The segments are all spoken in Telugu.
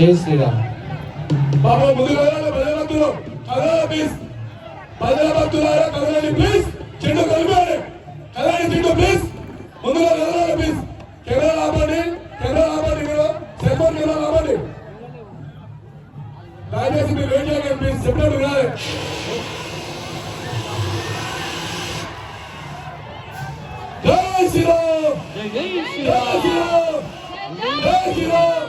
జై శ్రీరామ్. బాబు ముందు వెళ్ళాలి ప్రజల భక్తులు కదలాలి ప్లీజ్ ప్రజల భక్తులారా కదలండి ప్లీజ్ చెట్టు కలిపాలి కదలండి చెట్టు ప్లీజ్ ముందుగా కదలాలి ప్లీజ్ కెమెరా ఆపండి కెమెరా ఆపండి మీరు. సెల్ ఫోన్ కెమెరా ఆపండి. దయచేసి మీరు వెయిట్ చేయండి ప్లీజ్ చెప్పినట్టు వినాలి జై శ్రీరామ్. జై శ్రీరామ్. జై శ్రీరామ్. జై శ్రీరామ్.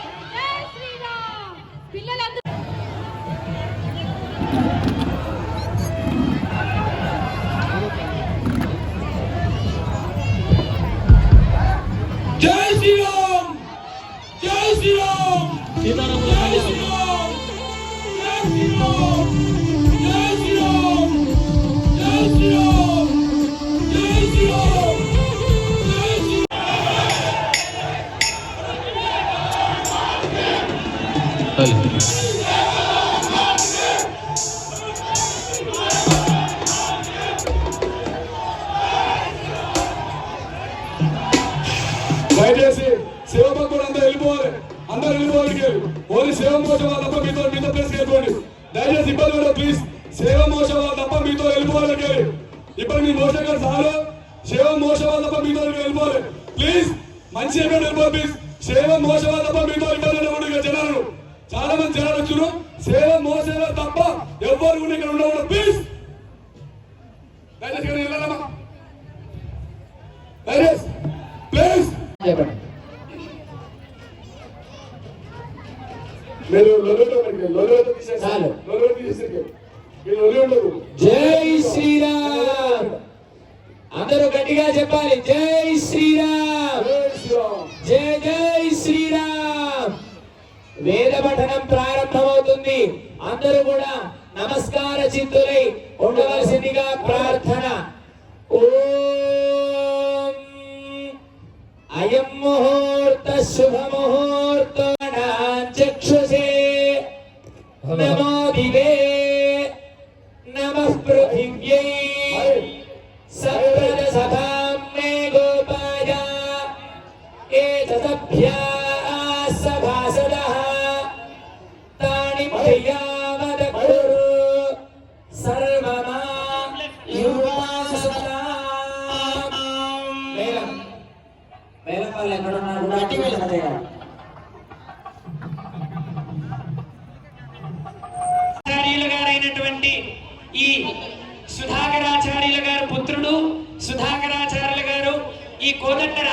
దయచేసి సేవ భక్తులు అందరూ వెళ్ళిపోవాలి అందరూ వెళ్ళిపోవాలి ఓన్లీ సేవ మోసం వాళ్ళు తప్ప మీతో మీతో ప్లేస్ వెళ్ళిపోండి. దయచేసి ఇబ్బంది కూడా ప్లీజ్ సేవ మోసం వాళ్ళు తప్ప మీతో వెళ్ళిపోవాలి ఇప్పుడు మీ మోసం గారు సారు. సేవ మోసం వాళ్ళు తప్ప మీతో వెళ్ళిపోవాలి. ప్లీజ్ మంచి వెళ్ళిపోవాలి ప్లీజ్ సేవ మోసం వాళ్ళు తప్ప మీతో వెళ్ళిపోవాలి జనాలు. చాలా మంది జనాలు వచ్చారు. సేవ మోసం తప్ప ఎవరు కూడా ఇక్కడ ఉండకూడదు ప్లీజ్ దయచేసి వెళ్ళాలమ్మా. దయచేసి. జై శ్రీరామ్. అందరూ గట్టిగా చెప్పాలి. జై శ్రీరామ్. జై శ్రీరామ్. జై జై శ్రీరామ్. వేద పఠనం ప్రారంభమవుతుంది. అందరూ కూడా నమస్కార చిత్తులై ఉండవలసిందిగా ప్రార్థన. ఓం. అయం ముహూర్త శుభ ముహూర్త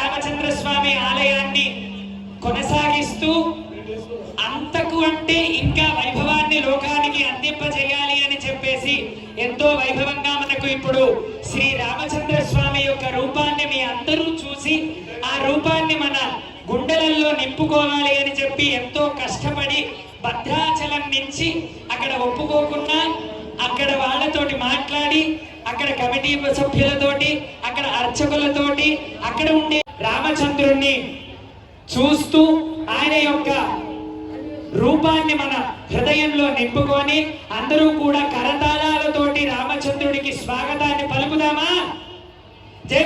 రామచంద్ర స్వామి ఆలయాన్ని కొనసాగిస్తూ అంతకు అంటే ఇంకా వైభవాన్ని లోకానికి అందింపజేయాలి అని చెప్పేసి ఎంతో వైభవంగా మనకు ఇప్పుడు శ్రీ రామచంద్ర స్వామి యొక్క రూపాన్ని మీ అందరూ చూసి ఆ రూపాన్ని మన గుండెలలో నింపుకోవాలి అని చెప్పి ఎంతో కష్టపడి భద్రాచలం నుంచి అక్కడ ఒప్పుకోకుండా అక్కడ వాళ్ళతోటి మాట్లాడి అక్కడ కమిటీ సభ్యులతోటి అక్కడ అర్చకులతోటి అక్కడ ఉండే రామచంద్రుణ్ణి చూస్తూ ఆయన యొక్క రూపాన్ని మన హృదయంలో నింపుకొని అందరూ కూడా కరతాళాలతోటి రామచంద్రుడికి స్వాగతాన్ని పలుకుదామా? జై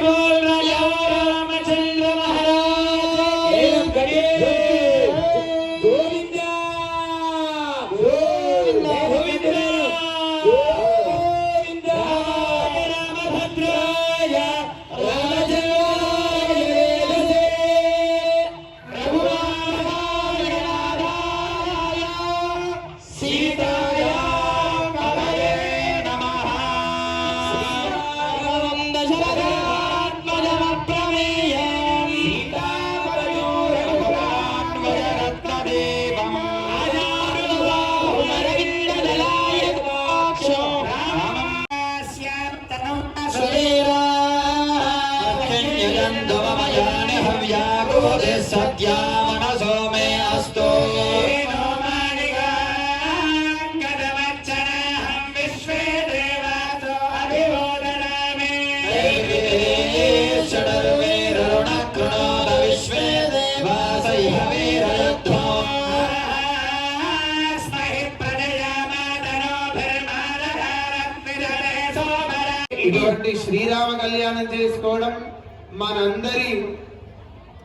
सद्या मनसो मे अस्तु ఇటువంటి శ్రీరామ కళ్యాణం చేసుకోవడం మనందరి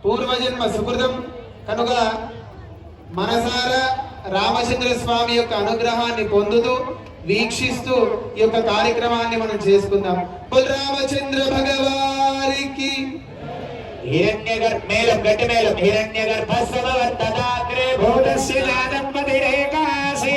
పూర్వజన్మ సుకృతం. కనుక మనసారా రామచంద్ర స్వామి యొక్క అనుగ్రహాన్ని పొందుతూ వీక్షిస్తూ ఈ యొక్క కార్యక్రమాన్ని మనం చేసుకుందాం. బుల్ రామచంద్ర భగవానికి హిరణ్యగర్ మేలం గట్టి మేలం హిరణ్యగర్భస్వవర్తదాగ్రే భూతస్య జాతంపతిరేకాసేత అందరూ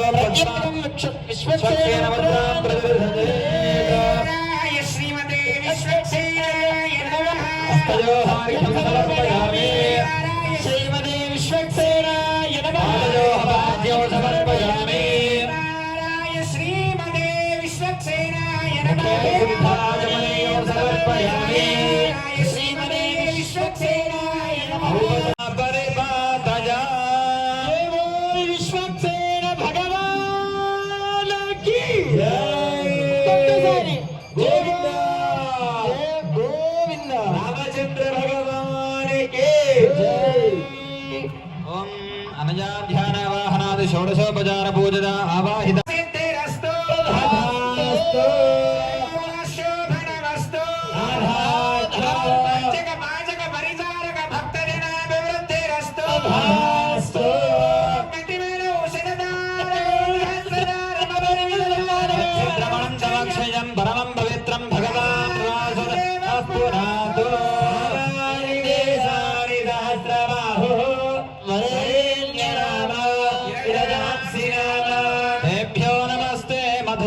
శ్రీమతే విశ్వక్సేనాయ నమః. హస్తయోహారిహం సమర్పయామి శ్రీమతే విశ్వక్సేనాయ నమః. పాదయోహపాద్యో षोडशोपचारपूजिता आवाहिता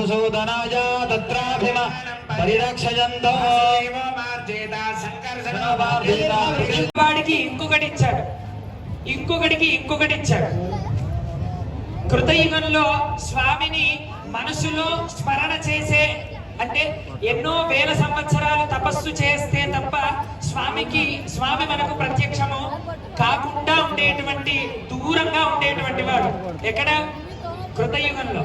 మధుసూదనాయ తత్రాభిమ ఇంకొకటి ఇచ్చాడు. ఇంకొకటికి ఇంకొకటి ఇచ్చాడు. కృతయుగంలో స్వామిని మనసులో స్మరణ చేసే అంటే ఎన్నో వేల సంవత్సరాలు తపస్సు చేస్తే తప్ప స్వామికి స్వామి మనకు ప్రత్యక్షము కాకుండా ఉండేటువంటి దూరంగా ఉండేటువంటి వాడు. ఎక్కడ? కృతయుగంలో.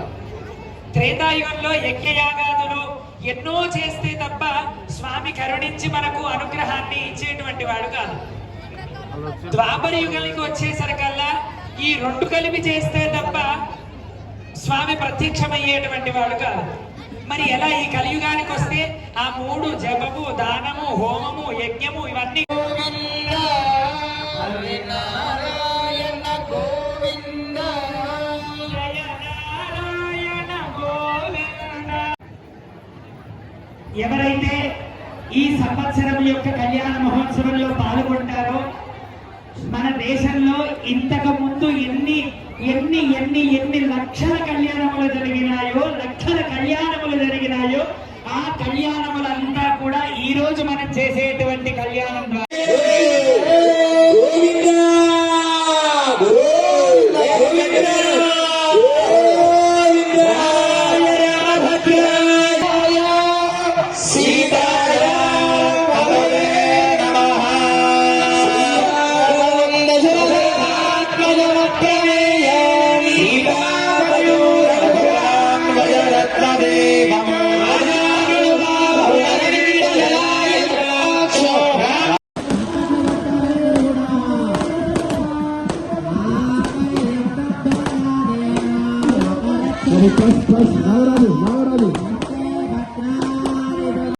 త్రేతాయుగంలో యజ్ఞయాగాదులు ఎన్నో చేస్తే తప్ప స్వామి కరుణించి మనకు అనుగ్రహాన్ని ఇచ్చేటువంటి వాడు కాదు. ద్వాపర యుగానికి వచ్చేసరికల్లా ఈ రెండు కలిపి చేస్తే తప్ప స్వామి ప్రత్యక్షమయ్యేటువంటి వాడు కాదు. మరి ఎలా ఈ కలియుగానికి వస్తే ఆ మూడు జపము దానము హోమము యజ్ఞము ఇవన్నీ ఎవరైతే ఈ సంవత్సరం యొక్క కళ్యాణ మహోత్సవంలో పాల్గొంటారో మన దేశంలో ఇంతకు ముందు ఎన్ని ఎన్ని ఎన్ని ఎన్ని లక్షల కళ్యాణములు జరిగినాయో లక్షల కళ్యాణములు జరిగినాయో ఆ కళ్యాణములంతా కూడా ఈ రోజు మనం చేసేటువంటి కళ్యాణం